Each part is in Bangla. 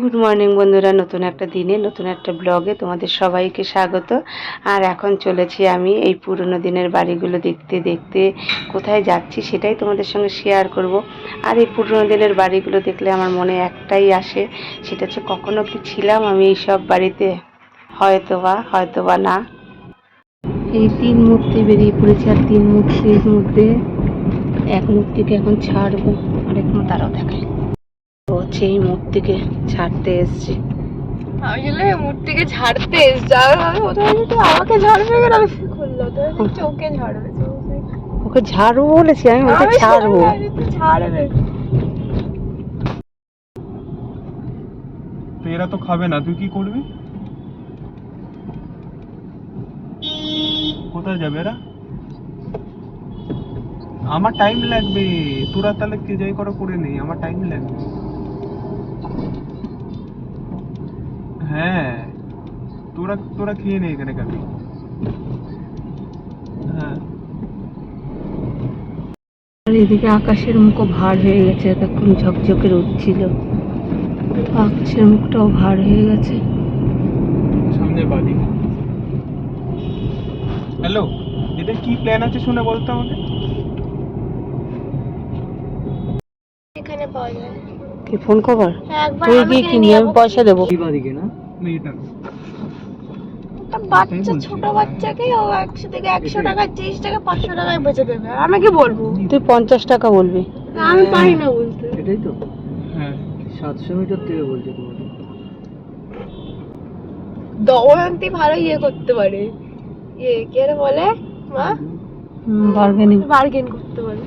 গুড মর্নিং বন্ধুরা। নতুন একটা দিনে, নতুন একটা ব্লগে তোমাদের সবাইকে স্বাগত। আর এখন চলেছি আমি এই পুরনো দিনের বাড়িগুলো দেখতে দেখতে কোথায় যাচ্ছি সেটাই তোমাদের সঙ্গে শেয়ার করব। আর এই পুরনো দিনের বাড়িগুলো দেখলে আমার মনে একটাই আসে, সেটা হচ্ছে কখনো কি ছিলাম আমি এই সব বাড়িতে? হয়তো বা হয়তো বা না। এই তিন মূর্তি বেরিয়ে পড়েছে আর তিন মূর্তির মধ্যে এক মূর্তিকে এখন ছাড়বো। আরেক তারাও দেখায় হচ্ছে এই মূর্তিকে ছাড়তে এসছি। আমি বলে মূর্তিকে ঝাড়তে এসছি। আর আমি আমাকে ঝাড়বে কেন? আমি খুললো তো চোখে ঝাড়বে ওকে ঝাড়বো বলেছি আমি ওকে ছাড়বো। ঝাড়বে তো এরা তো খাবে না তুই কি করবি? কোথায় যাবে এরা? আমার টাইম লাগবে। তোরা তাহলে কে যাই করা করে নেই আমার টাইম লাগবে। হ্যাঁ। তোরা তোরা খেয়ে নে এখানে খাবি। হ্যাঁ। আর এদিকে আকাশের মুখও ভার হয়ে গেছে এতক্ষণ ঝকঝকে রোদ ছিল। আকাশের মুখটাও ভার হয়ে গেছে। সামনে বাড়ি হ্যালো এটা কি প্ল্যান আছে শুনে বলতো আমাকে? এখানে পাওয়া যায় কি ফোন কভার হ্যাঁ, তুই আমি পয়সা দেবো? বাচ্চা ছোট বাচ্চাকে ও একশো থেকে একশো টাকা তিরিশ টাকা পাঁচশো টাকায় বেচে দেবে। আমি কি বলব? তুই পঞ্চাশ টাকা বলবি। আমি পারি না বলতে। এটাই তো। হ্যাঁ। সাতশো মিটার থেকে বলছে তোমাকে। দময়ন্তী ভালো ইয়ে করতে পারে। ইয়ে কে রে বলে? মা? বার্গেনিং বার্গেন করতে পারে।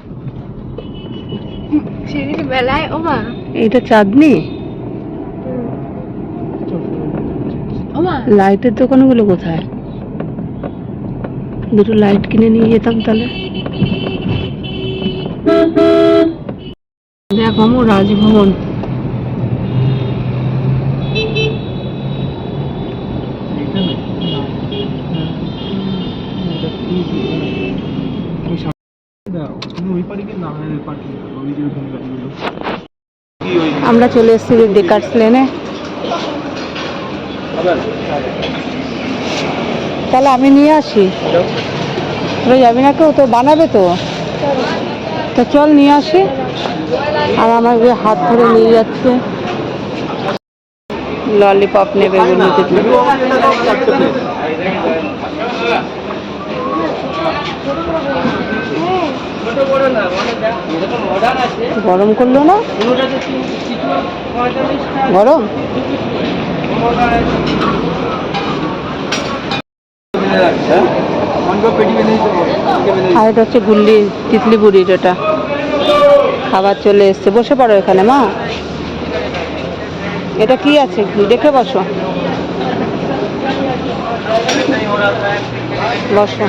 সেদিন বেলায় ও মা এইটা চাঁদনি? লাইটের দোকানগুলো কোথায়? দুটো লাইট কিনে নিয়ে যেতাম তাহলে। দেখ মামু রাজভবন এটা ওই পারে কি না ওই পারে ওই যে ওখানে গাড়িগুলো। আমরা চলে এসেছি ডেকার্স লেনে তাহলে আমি নিয়ে আসি। তোরা যাবি না কেউ? তো বানাবে তো। তো চল নিয়ে আসি। আর আমাকে হাত ধরে নিয়ে যাচ্ছে। ললিপপ নেবে বলতে গরম করল না? গরম? আর এটা হচ্ছে গুল্লি তিতলি বুড়ির এটা খাবার চলে এসছে। বসে পড়ো এখানে মা। এটা কি আছে? দেখে বসো। বসো।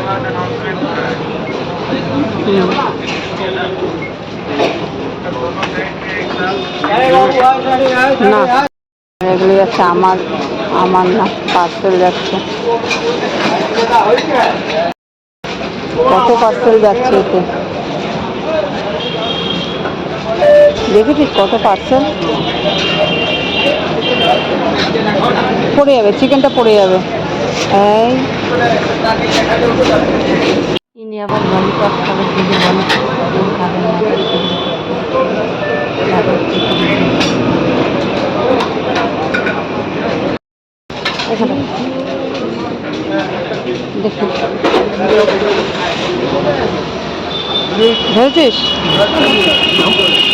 না এগুলো যাচ্ছে আমার আমার না পার্সেল যাচ্ছে কত পার্সেল যাচ্ছে এতে দেখেছিস কত পার্সেল পড়ে যাবে চিকেনটা পড়ে যাবে। এই। আবার ললিপপ খাবে দিদি বলে খাবে না। ধরেছিস?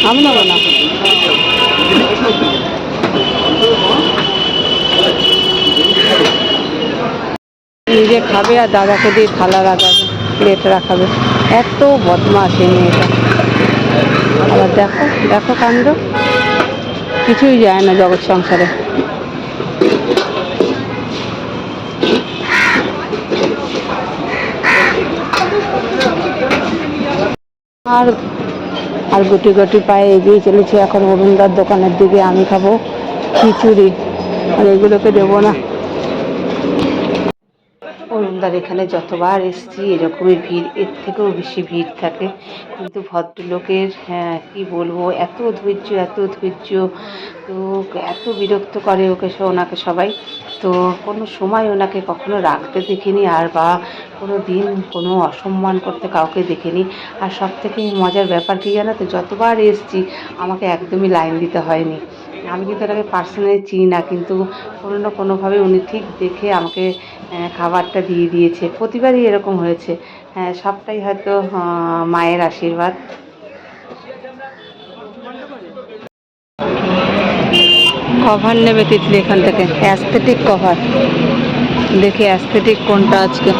আমি নেব না। নিজে খাবে আর দাদাকে দিয়ে থালা রাখাবে প্লেট রাখাবে এত বদমাস এই মেয়েটা। আবার দেখো দেখো কাণ্ড। কিছুই যায় না জগৎ সংসারে। আর আর গুটি গুটি পায়ে এগিয়ে চলেছে। এখন অরুণদার দোকানের দিকে আমি খাব খিচুড়ি। আর এগুলোকে দেবো না। শিয়ালদার এখানে যতবার এসছি, এরকমই ভিড়, এর থেকেও বেশি ভিড় থাকে। কিন্তু ভদ্রলোকের হ্যাঁ কী বলব, এত ধৈর্য এত ধৈর্য, তো এত বিরক্ত করে ওকে ওনাকে সবাই। তো কোনো সময় ওনাকে কখনো রাখতে দেখিনি আর বা কোনো দিন কোনো অসম্মান করতে কাউকে দেখিনি। আর সব থেকে মজার ব্যাপার কী জানো তো, যতবার এসছি, আমাকে একদমই লাইন দিতে হয়নি। আমি কিন্তু ওনাকে পার্সোনালি চিনি না কিন্তু কোনো না কোনোভাবে উনি ঠিক দেখে আমাকে খাবারটা দিয়ে দিয়েছে। প্রতিবারই এরকম হয়েছে। হ্যাঁ সবটাই হয়তো মায়ের আশীর্বাদ। কভার নেবে তিতলি এখান থেকে। অ্যাস্থেটিক কভার দেখি অ্যাস্থেটিক কোনটা আজকে।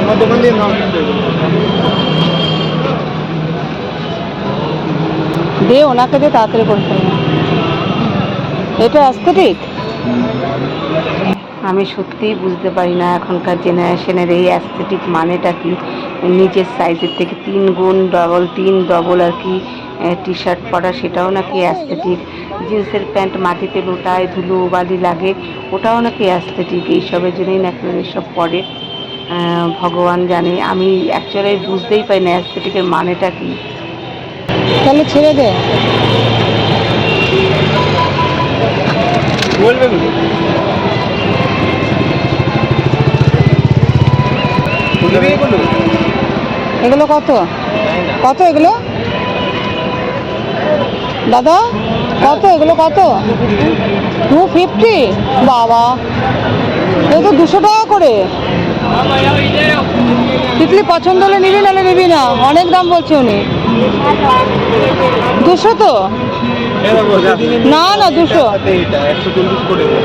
আমার দোকান দিয়ে নাম কিন্তু এগুলো। দে ওনাকে দিয়ে তাড়াতাড়ি করতে হবে এটা অ্যাস্থেটিক আমি সত্যিই বুঝতে পারি না এখনকার জেনারেশনের এই অ্যাস্থেটিক মানেটা কি? নিজের সাইজের থেকে তিন গুণ ডবল তিন ডবল আর কি টি শার্ট পরা, সেটাও নাকি অ্যাস্থেটিক জিন্সের প্যান্ট মাটিতে লোটায় ধুলো বালি লাগে, ওটাও নাকি অ্যাস্থেটিক এইসবের জন্যই নাকি এসব পরে। ভগবান জানে। আমি অ্যাকচুয়ালি বুঝতেই পারি না অ্যাস্থেটিকের মানেটা কি। তাহলে ছেড়ে দে। বলবে এগুলো? এগুলো কত? কত এগুলো? দাদা কত এগুলো কত? টু ফিফটি বাবা এই তো দুশো টাকা করে। তিতলি পছন্দ হলে নিবি নাহলে নিবি না। অনেক দাম বলছে উনি। দুশো তো? না না দুশো। সাথে এটা, 140 করে দেবে।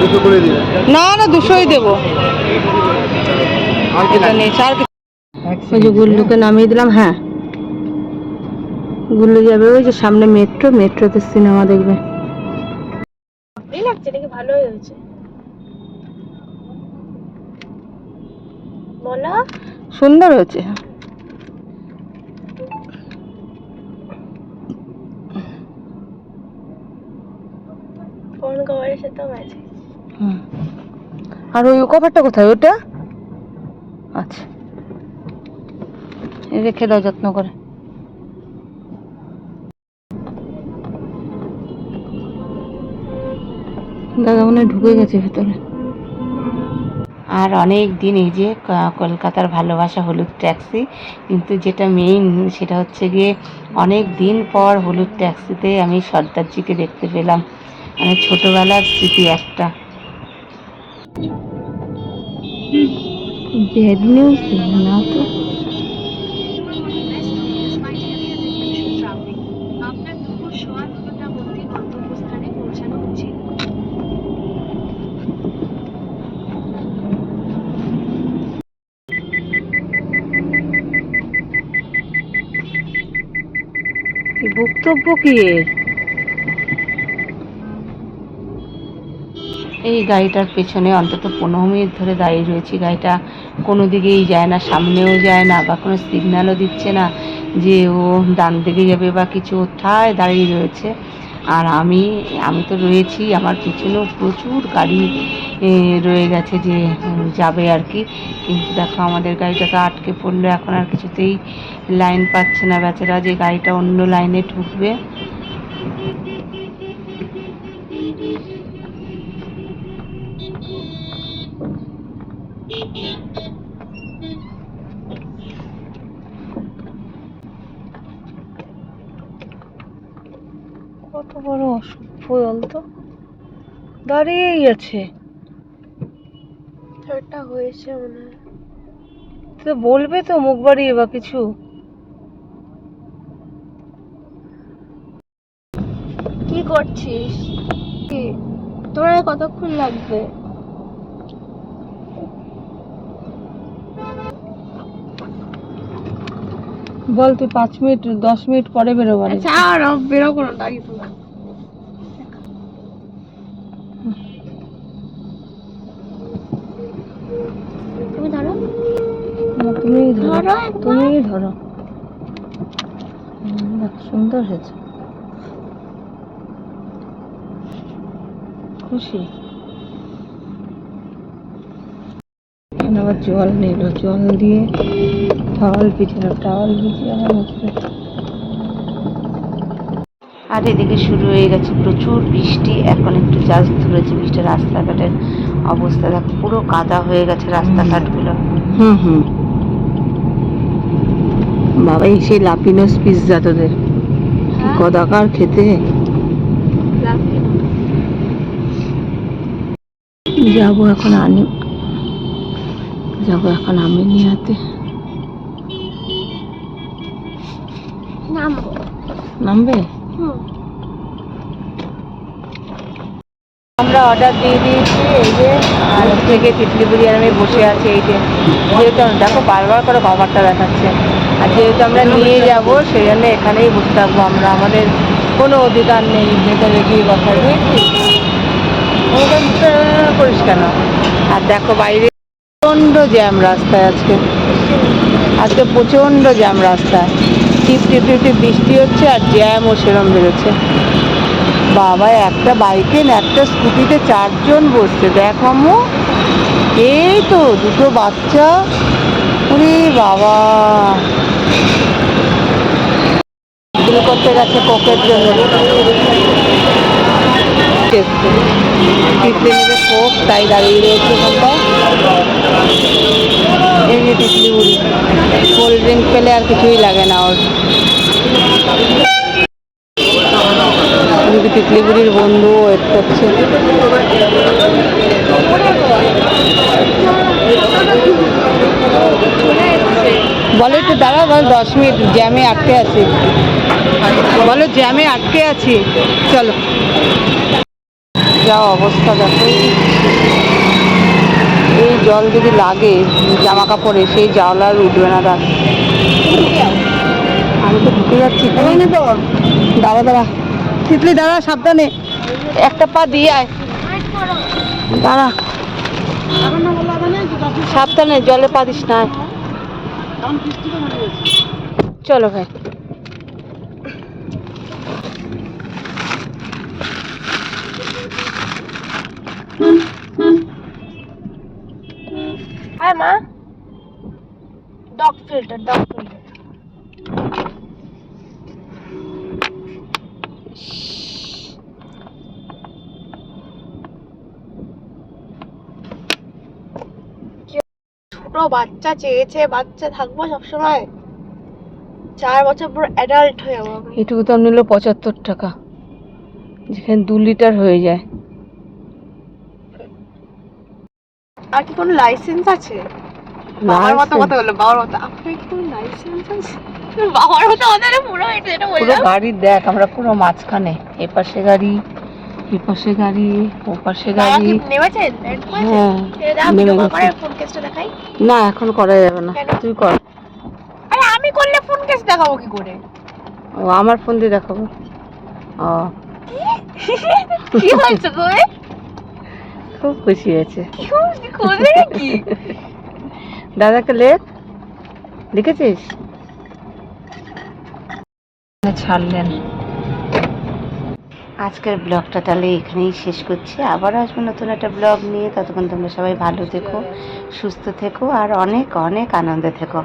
দুশো করে দিবে। না না দুশোই দেবো। ওই যে গুল্লুকে নামিয়ে দিলাম হ্যাঁ। গুল্লু যাবে ওই যে সামনে মেট্রো মেট্রোতে সিনেমা দেখবে। লাগছে হয়েছে। সুন্দর হয়েছে। কভারের ম্যাচ হুম। আর ওই কভারটা কোথায়? ওটা আচ্ছা। রেখে দাও যত্ন করে। দাদা মনে হয় ঢুকে গেছে ভিতরে। আর অনেক দিন এই যে কলকাতার ভালোবাসা হলুদ ট্যাক্সি কিন্তু যেটা মেইন সেটা হচ্ছে গিয়ে অনেক দিন পর হলুদ ট্যাক্সিতে আমি সর্দারজিকে দেখতে পেলাম। মানে ছোটবেলার স্মৃতি একটা। ব্যাড নিউজ না তো। আপনার এই গাড়িটার পেছনে অন্তত পনেরো মিনিট ধরে দাঁড়িয়ে রয়েছি। গাড়িটা কোনো দিকেই যায় না, সামনেও যায় না বা কোনো সিগন্যালও দিচ্ছে না যে ও ডান দিকে যাবে বা কিছু ও ঠায় দাঁড়িয়ে রয়েছে। আর আমি আমি তো রয়েছি, আমার পিছনেও প্রচুর গাড়ি রয়ে গেছে যে যাবে আর কি। কিন্তু দেখো আমাদের গাড়িটা তো আটকে পড়ল, এখন আর কিছুতেই লাইন পাচ্ছে না। বেচারা যে গাড়িটা অন্য লাইনে ঢুকবে। কত বড় অসভ্য বলতো দাঁড়িয়েই আছে। ঠাট্টা হয়েছে মনে হয়। তো বলবে তো মুখ বাড়িয়ে বা কিছু। কি করছিস? কি? তোর আর কতক্ষণ লাগবে? বল তুই পাঁচ মিনিট দশ মিনিট পরে আচ্ছা আর বেরো কোনো দাঁড়িয়ে তো তুমি ধরো। তুমি ধরো। তুমি ধরো। সুন্দর হয়েছে। খুশি? আবার জল নিল জল দিয়ে টাওয়াল বিছানো টাওয়াল বিছিয়ে আর এদিকে শুরু হয়ে গেছে প্রচুর বৃষ্টি এখন একটু জাস্ট ধরেছে বৃষ্টি রাস্তাঘাটের অবস্থা। দেখো পুরো কাদা হয়ে গেছে রাস্তাঘাটগুলো। হুম হুম। বাবা এই সেই লাপিনোস পিৎজা তোদের। কি কদাকার খেতে। যাব এখন আনি যাব এখন আমি নিয়ে হাতে নামবো। নামবে? আমরা অর্ডার দিয়ে দিয়েছি এই যে আর থেকে তিতলিপুরি আর আমি বসে আছি এই যে। যেহেতু দেখো বারবার করে কভারটা দেখাচ্ছে। আর যেহেতু আমরা নিয়ে যাব সেই জন্য এখানেই বসে থাকব আমরা। আমাদের কোনো অধিকার নেই ভেতরে গিয়ে কথা করিস কেন আর দেখো বাইরে প্রচণ্ড জ্যাম রাস্তায় আজকে। আজকে প্রচণ্ড জ্যাম রাস্তায়। টিপ টিপ টিপ বৃষ্টি হচ্ছে আর জ্যামও সেরম বেরোচ্ছে বাবা একটা বাইকে একটা স্কুটিতে চারজন বসছে দেখ এই তো দুটো বাচ্চা ওরে বাবা এগুলো করতে গেছে কোকের জন্য নেবে কোক তাই দাঁড়িয়ে রয়েছে ওখানটায় যে তিতলি কোল্ড ড্রিঙ্ক পেলে আর কিছুই লাগে না ওর। এদিকে তিতলিগুড়ির বন্ধু ওয়েট করছে। বলো একটু দাঁড়াও, বলো, দশ মিনিট জ্যামে আটকে আছি। বলো, জ্যামে আটকে আছি। চলো। যা অবস্থা দেখো। এই জল যদি লাগে জামা কাপড়ে সেই জল আর উঠবে না দাঁড় আমি তো ঢুকে যাচ্ছি। দাঁড়া দাঁড়া। তিতলি, দাঁড়া, সাবধানে। একটা পা দিয়ে আয়। দাঁড়া। সাবধানে, জলে পা দিস না। চলো ভাই হ্যাঁ মা ডগ ফিল্টার ডগ ফিল্টার ছোট বাচ্চা চেয়েছে বাচ্চা থাকব সবসময়। চার বছর পর অ্যাডাল্ট হয়ে যাব আমি। এটুকু তো নিল পঁচাত্তর টাকা। যেখানে দু লিটার হয়ে যায়। আর কি কোনো লাইসেন্স আছে? বাবার মতো কথা বলল বাবার মতো। আপনার কি কোনো লাইসেন্স আছে বাবার মতো কথা পুরো এটা এটা পুরো বললাম গাড়ির দেখ আমরা পুরো মাঝখানে এপাশে গাড়ি এপাশে গাড়ি ওপাশে বাবা গাড়ি। কি নেমেছেন হ্যাঁ এ দাও, নেমে video call গেছে। ফোন কেসটা দেখাই। না এখন করা যাবে না কেন? তুই কর। আরে আমি করলে ফোন কেস দেখাবো কি করে? ও আমার ফোন দিয়ে দেখাবো। ও। কি হয়েছে তুমি খুব খুশি হয়েছে। কি খুঁজে নাকি দাদাকে লেখ লিখেছিস? ছাড়লেন। আজকের ব্লগটা তাহলে এখানেই শেষ করছি। আবার আসব নতুন একটা ব্লগ নিয়ে। ততক্ষণ তোমরা সবাই ভালো থেকো সুস্থ থেকো আর অনেক অনেক আনন্দে থেকো।